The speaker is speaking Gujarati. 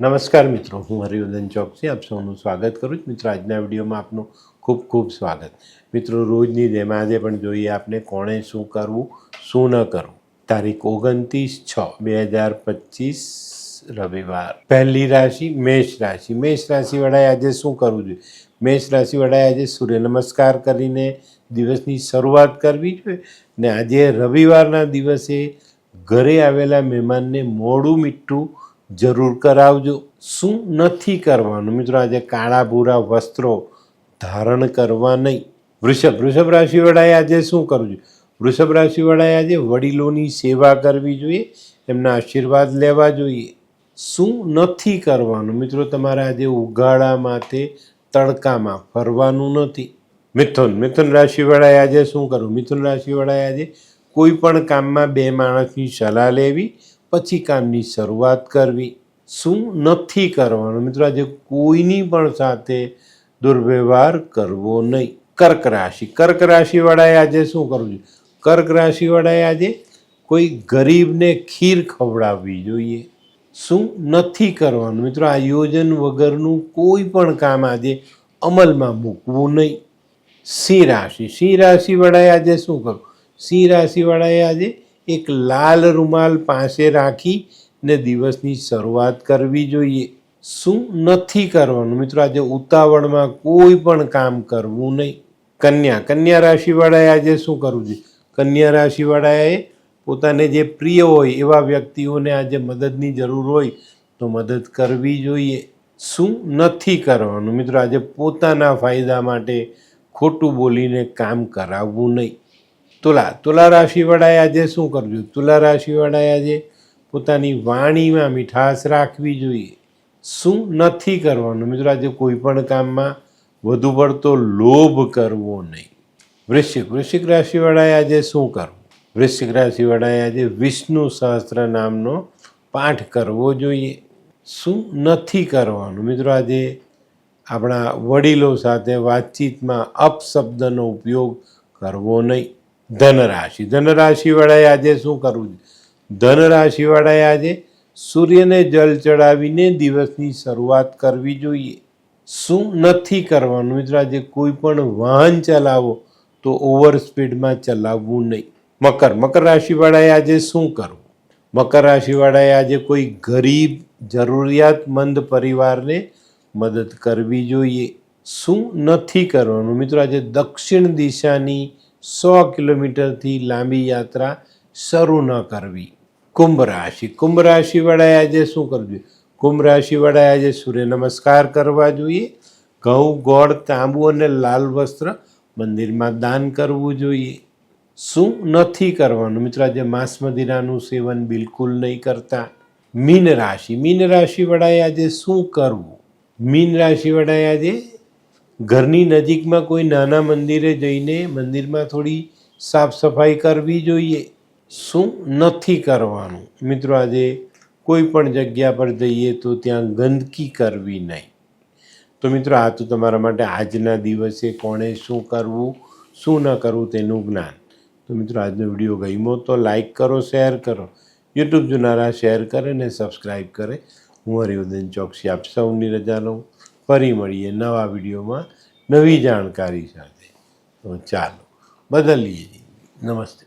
નમસ્કાર મિત્રો, હું હરિવર્ધન ચોકસી આપ સૌનું સ્વાગત કરું છું. મિત્રો, આજના વિડીયોમાં આપનું ખૂબ ખૂબ સ્વાગત. મિત્રો, રોજની જેમ આજે પણ જોઈએ આપણે કોણે શું કરવું, શું ન કરવું. તારીખ ઓગણત્રીસ છ, બે હજાર પચીસ, રવિવાર. પહેલી રાશિ મેષ રાશિ. મેષ રાશિવાળાએ આજે શું કરવું જોઈએ? મેષ રાશિવાળાએ આજે સૂર્ય નમસ્કાર કરીને દિવસની શરૂઆત કરવી જોઈએ ને આજે રવિવારના દિવસે ઘરે આવેલા મહેમાનને મોડું મીઠું જરૂર કરાવજો. શું નથી કરવાનું? મિત્રો, આજે કાળા ભૂરા વસ્ત્રો ધારણ કરવા નહીં. વૃષભ વૃષભ રાશિવાળાએ આજે શું કરવું જોઈએ? વૃષભ રાશિવાળાએ આજે વડીલોની સેવા કરવી જોઈએ, એમના આશીર્વાદ લેવા જોઈએ. શું નથી કરવાનું? મિત્રો, તમારે આજે ઉગાડા માથે તડકામાં ફરવાનું નથી. મિથુન મિથુન રાશિવાળાએ આજે શું કરવું? મિથુન રાશિવાળાએ આજે કોઈ પણ કામમાં બે માણસની સલાહ લેવી પછી કામની શરૂઆત કરવી. શું નથી કરવાનું? મિત્રો, આજે કોઈની પણ સાથે દુર્વ્યવહાર કરવો નહીં. કર્ક રાશિ. કર્ક રાશિવાળાએ આજે શું કરવું જોઈએ? કર્ક રાશિવાળાએ આજે કોઈ ગરીબને ખીર ખવડાવવી જોઈએ. શું નથી કરવાનું? મિત્રો, આયોજન વગરનું કોઈ પણ કામ આજે અમલમાં મૂકવું નહીં. સિંહ રાશિ. સિંહ રાશિવાળાએ આજે શું કરવું? સિંહ રાશિવાળાએ આજે એક લાલ રૂમાલ પાસે રાખી ને દિવસની શરૂઆત કરવી જોઈએ. શું નથી કરવાનું? મિત્રો, આજે ઉતાવળમાં કોઈ પણ કામ કરવું નહીં. કન્યા કન્યા રાશિવાળાએ આજે શું કરવું જોઈએ? કન્યા રાશિવાળાએ પોતાને જે પ્રિય હોય એવા વ્યક્તિઓને આજે મદદની જરૂર હોય તો મદદ કરવી જોઈએ. શું નથી કરવાનું? મિત્રો, આજે પોતાના ફાયદા માટે ખોટું બોલીને કામ કરાવવું નહીં. તુલા તુલા રાશિવાળાએ આજે શું કરવું તુલા રાશિવાળાએ આજે પોતાની વાણીમાં મીઠાશ રાખવી જોઈએ. શું નથી કરવાનું? મિત્રો, આજે કોઈ પણ કામમાં વધુ પડતો લોભ કરવો નહીં. વૃશ્ચિક વૃશ્ચિક રાશિવાળાએ આજે શું કરવું? વૃશ્ચિક રાશિવાળાએ આજે વિષ્ણુ સહસ્ત્ર નામનો પાઠ કરવો જોઈએ. શું નથી કરવાનું? મિત્રો, આજે આપણા વડીલો સાથે વાતચીતમાં અપશબ્દનો ઉપયોગ કરવો નહીં. ધનરાશિ. ધનરાશિવાળાએ આજે શું કરવું ધનરાશિવાળાએ આજે સૂર્યને જલ ચડાવીને દિવસની શરૂઆત કરવી જોઈએ. શું નથી કરવાનું? મિત્રો, આજે કોઈ પણ વાહન ચલાવો તો ઓવર સ્પીડમાં ચલાવવું નહીં. મકર. મકર રાશિવાળાએ આજે શું કરવું? મકર રાશિવાળાએ આજે કોઈ ગરીબ, જરૂરિયાતમંદ પરિવારને મદદ કરવી જોઈએ. શું નથી કરવાનું? મિત્રો, આજે દક્ષિણ દિશાની સો કિલોમીટરથી લાંબી યાત્રા શરૂ ન કરવી. કુંભ રાશિ. કુંભ રાશિવાળાએ આજે શું કરવું જોઈએ? કુંભ રાશિવાળાએ આજે સૂર્ય નમસ્કાર કરવા જોઈએ. ઘઉં, ગોળ, તાંબુ અને લાલ વસ્ત્ર મંદિરમાં દાન કરવું જોઈએ. શું નથી કરવાનું? મિત્રો, આજે માંસ મદિરાનું સેવન બિલકુલ નહીં કરતા. મીન રાશિ. મીન રાશિવાળાએ આજે શું કરવું? મીન રાશિવાળાએ આજે ઘરની નજીકમાં કોઈ નાના મંદિરે જઈને મંદિરમાં થોડી સાફ સફાઈ કરવી જોઈએ. શું નથી કરવાનું? મિત્રો, આજે કોઈ પણ જગ્યા પર જઈએ તો ત્યાં ગંદકી કરવી નહીં. તો મિત્રો, આ તો તમારા માટે આજના દિવસે કોણે શું કરવું, શું ન કરવું તેનું જ્ઞાન. તો મિત્રો, આજનો વીડિયો ગમ્યો તો લાઈક કરો, શેર કરો. યુટ્યુબ જોનારા શેર કરે ને સબસ્ક્રાઈબ કરે. હું હરિવર્ધન ચોકસી આપ સૌની રજા લઉં. ફરી મળીએ નવા વિડીયોમાં નવી જાણકારી સાથે. ચાલો બદલીએ. નમસ્તે.